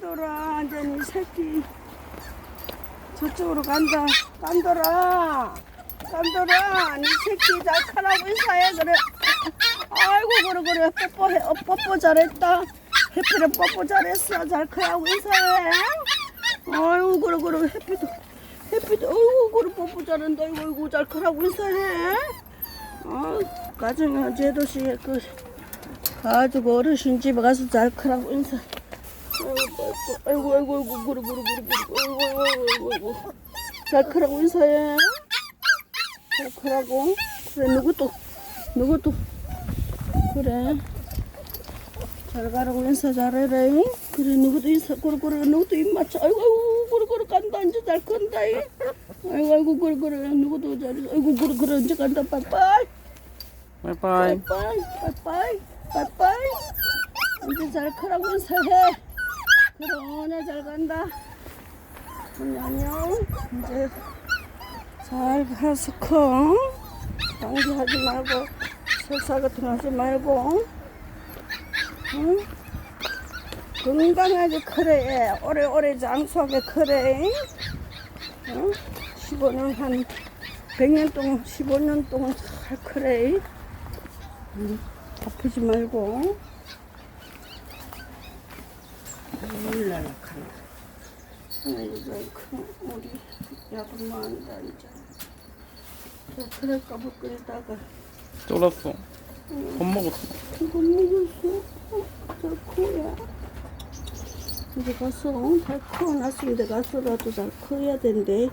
깐돌아 완전히 새끼. 저쪽으로 간다. 깐돌아 깐돌아 니 새끼 잘 크라고 인사해. 그래. 아이고 그래 그래. 뽀뽀해 어, 뽀뽀 잘했다. 해피를 뽀뽀 잘했어. 잘 크라고 인사해. 아이고 그래 그래. 해피도 해피도 아이고 그래 뽀뽀 잘한다. 아이고 아이고 잘 크라고 인사해. 아 가정에 제도시에 그 가지고 어르신 집에 가서 잘 크라고 인사. 아이고 아이고 아이고 아이고 그래 그래 그래 아이고 아이고 아이고 아이고 잘 크라고. 인사해. 잘 크라고. 그래 누구도 누구도 그래. 잘 가라고 인사 잘해라 잉? 그래 누구도 인사 그래 그래 누구도 입 맞춰. 아이고 아이고 그래 그래 간다 이제 잘 큰다 잉? 아이고 아이고 그래 그래 누구도 잘 아이고 그래 그래 이제 간다 빠이빠이. 빠이빠이 빠이빠이 빠이빠이 이제 잘 크라고 인사해 그래 오늘 잘 간다 안녕 안녕 이제 잘 가서 커 방귀하지 말고 설사 같은 거 하지 말고 응? 건강하게 크래 오래오래 장수하게 크래 응? 15년 한 100년 동안 15년 동안 잘 크래 응? 아프지 말고 물 날락한다 이제 큰 우리 약을 많다 이제 저 그럴까 봐 끓이다가 쫄았어. 밥 먹었어. 이거 먹었어 어, 잘 커야 이제 가서 어, 잘 커놨는데 가서라도 잘 커야 된대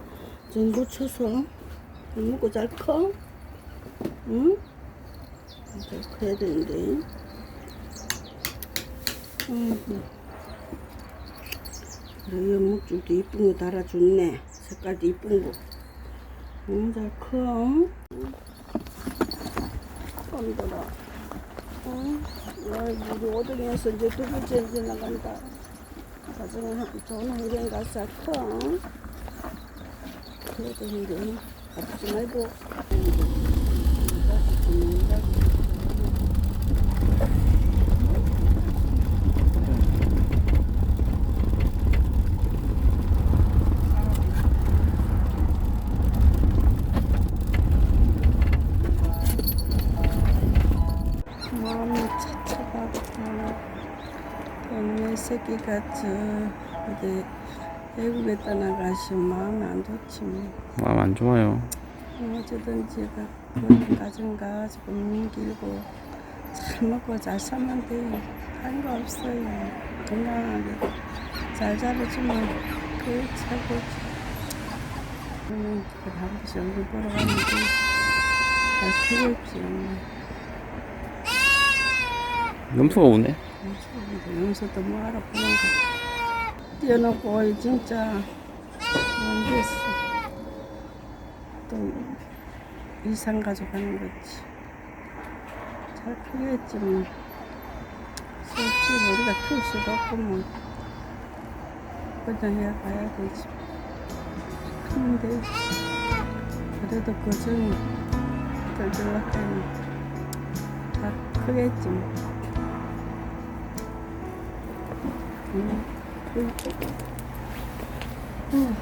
좀 묻혀서 먹고 잘 커? 응? 잘 커야 되는데 응. 그래 연목줄도 이쁜 거 달아줬네 색깔도 이쁜 거 응, 잘 커. 깜들아. 응? 야, 우리 오등에서 이제 두 번째 이제 나간다. 한- 좋은 환경 가서 잘 커. 그래야 되는데, 아프지 말고. 새끼가 저 어디 외국에 떠나가시면 마음이 안 좋지 뭐. 마음 안 좋아요. 어쩌든지 그 가정 가지고 민길고 잘 먹고 잘 살면 돼요. 다른 거 없어요. 건강하게 잘 자라주면 그게 최고지. 그러면 한 번씩 얼굴 보러 가면 잘 크겠지. 염소가 오네. 여기서도 뭐 알아보는 거. 띄워놓고 어이 진짜. 안 됐어. 또 이상 가져가는 거지. 잘 크겠지 뭐 솔직히 우리가 키울 수도 없고 뭐. 그냥 해 가야 되지. 근데. 그래도 고생이 들들락하니. 다 크겠지 뭐 음, 그리고, 음.